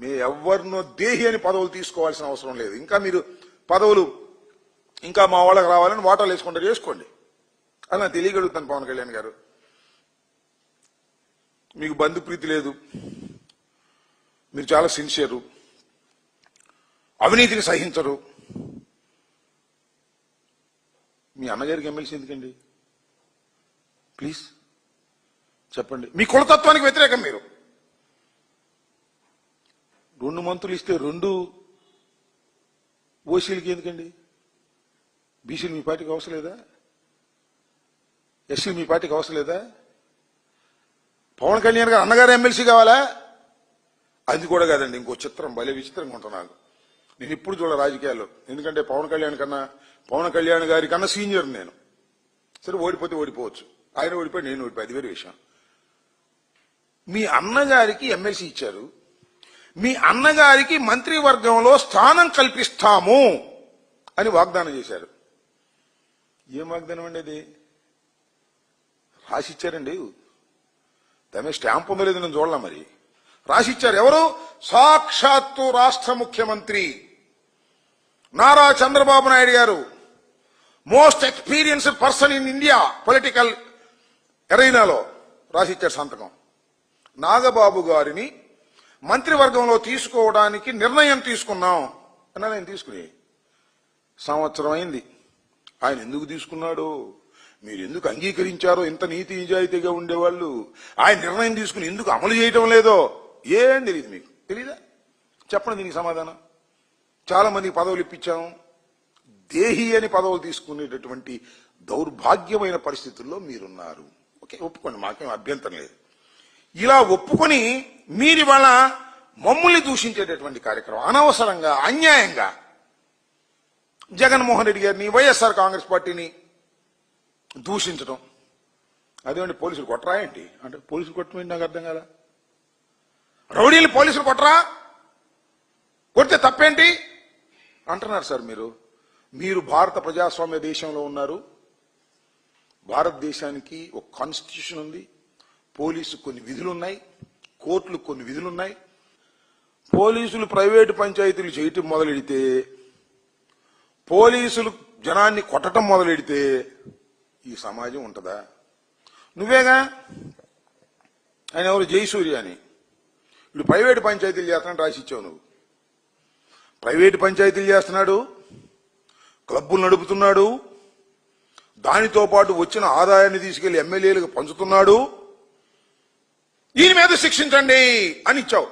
మీ ఎవరినో దేహి అని పదవులు తీసుకోవాల్సిన అవసరం లేదు. ఇంకా మీరు పదవులు ఇంకా మా వాళ్ళకి రావాలని వాటాలు వేసుకుంటారు చేసుకోండి అని నాకు తెలియగలుగుతాను పవన్ కళ్యాణ్ గారు. మీకు బంధుప్రీతి లేదు. మీరు చాలా సిన్సియరు అవినీతిని సహించరు. మీ అన్నగారికి ఎమ్మెల్సీ ఎందుకండి? ప్లీజ్ చెప్పండి. మీ కులతత్వానికి వ్యతిరేకం మీరు. రెండు మంత్రులు ఇస్తే రెండు ఓసీలకి ఎందుకండి? బీసీలు మీ పార్టీకి అవసరం లేదా? ఎస్సీలు మీ పార్టీకి అవసరం లేదా? పవన్ కళ్యాణ్ గారు అన్నగారు ఎమ్మెల్సీ కావాలా? అది కూడా కాదండి ఇంకో చిత్రం భలే విచిత్రంగా ఉంటున్నాను నేను ఇప్పుడు చూడ రాజకీయాల్లో. ఎందుకంటే పవన్ కళ్యాణ్ కన్నా పవన్ కళ్యాణ్ గారి కన్నా సీనియర్ నేను. సరే ఓడిపోతే ఓడిపోవచ్చు. ఆయన ఓడిపోయి నేను ఓడిపోయి అది వేరే విషయం. మీ అన్నగారికి ఎమ్మెల్సీ ఇచ్చారు. మీ అన్నగారికి మంత్రివర్గంలో స్థానం కల్పిస్తాము అని వాగ్దానం చేశారు. ఏం వాగ్దానం అండి అది? రాసిచ్చారండి. దాని స్టాంప్ ఉందో లేదో నేను చూడలే మరి. రాసిచ్చారు ఎవరు? సాక్షాత్తు రాష్ట్ర ముఖ్యమంత్రి నారా చంద్రబాబు నాయుడు గారు. Most experienced person in India political ఎరైనాలో రాసిచ్చారు సంతకం. నాగబాబు గారిని మంత్రివర్గంలో తీసుకోవడానికి నిర్ణయం తీసుకున్నాం అని నేను తీసుకుని సంవత్సరం అయింది. ఆయన ఎందుకు తీసుకున్నాడు? మీరు ఎందుకు అంగీకరించారో? ఇంత నీతి నిజాయితీగా ఉండేవాళ్ళు. ఆయన నిర్ణయం తీసుకుని ఎందుకు అమలు చేయటం లేదో ఏం తెలియదు మీకు. తెలీదా? చెప్పండి దీనికి సమాధానం. చాలా మందికి పదవులు ఇప్పించాము దేహి అని పదవులు తీసుకునేటటువంటి దౌర్భాగ్యమైన పరిస్థితుల్లో మీరున్నారు. ఓకే ఒప్పుకోండి మాకేం అభ్యంతరం లేదు. ఇలా ఒప్పుకొని మీరు ఇవాళ మమ్మల్ని దూషించేటటువంటి కార్యక్రమం అనవసరంగా అన్యాయంగా. జగన్మోహన్ రెడ్డి గారిని వైఎస్ఆర్ కాంగ్రెస్ పార్టీని దూషించడం. అదేమండి పోలీసులు కొట్టరా ఏంటి? అంటే పోలీసులు కొట్టమేంటి నాకు అర్థం కదా రౌడీలు పోలీసులు కొట్టరా? కొడితే తప్పేంటి? అంటున్నారు సార్ మీరు. మీరు భారత ప్రజాస్వామ్య దేశంలో ఉన్నారు. భారతదేశానికి ఒక కాన్స్టిట్యూషన్ ఉంది. పోలీసు కొన్ని విధులున్నాయి కోర్టులు కొన్ని విధులున్నాయి. పోలీసులు ప్రైవేటు పంచాయతీలు చేయటం మొదలెడితే పోలీసులు జనాన్ని కొట్టడం మొదలెడితే ఈ సమాజం ఉంటుందా? నువ్వేగా? ఆయన ఎవరు? జయసూర్య అని. ఇప్పుడు ప్రైవేటు పంచాయతీలు చేస్తున్నాడు రాసిచ్చావు నువ్వు. ప్రైవేటు పంచాయతీలు చేస్తున్నాడు క్లబ్బులు నడుపుతున్నాడు దానితో పాటు వచ్చిన ఆదాయాన్ని తీసుకెళ్ళి ఎమ్మెల్యేలకు పంచుతున్నాడు దీని మీద శిక్షించండి అని ఇచ్చావు.